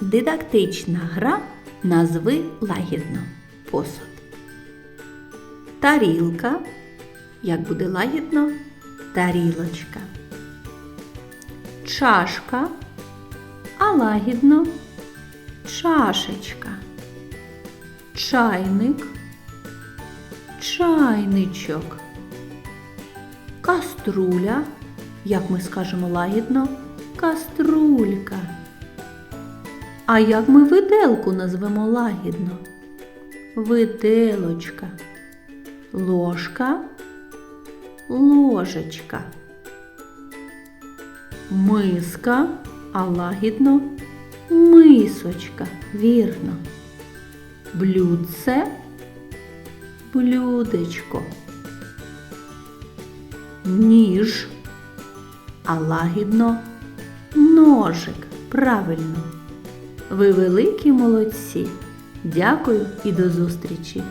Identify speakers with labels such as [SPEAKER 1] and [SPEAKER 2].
[SPEAKER 1] Дидактична гра назви лагідно посуд. Тарілка. Як буде лагідно? Тарілочка. Чашка. А лагідно чашечка. Чайник. Чайничок. Каструля. Як ми скажемо лагідно? Каструлька. А як ми виделку назвемо лагідно? Виделочка. Ложка. Ложечка. Миска, а лагідно мисочка. Вірно. Блюдце. Блюдечко. Ніж, а лагідно ножик. Правильно. Ви великі молодці. Дякую і до зустрічі!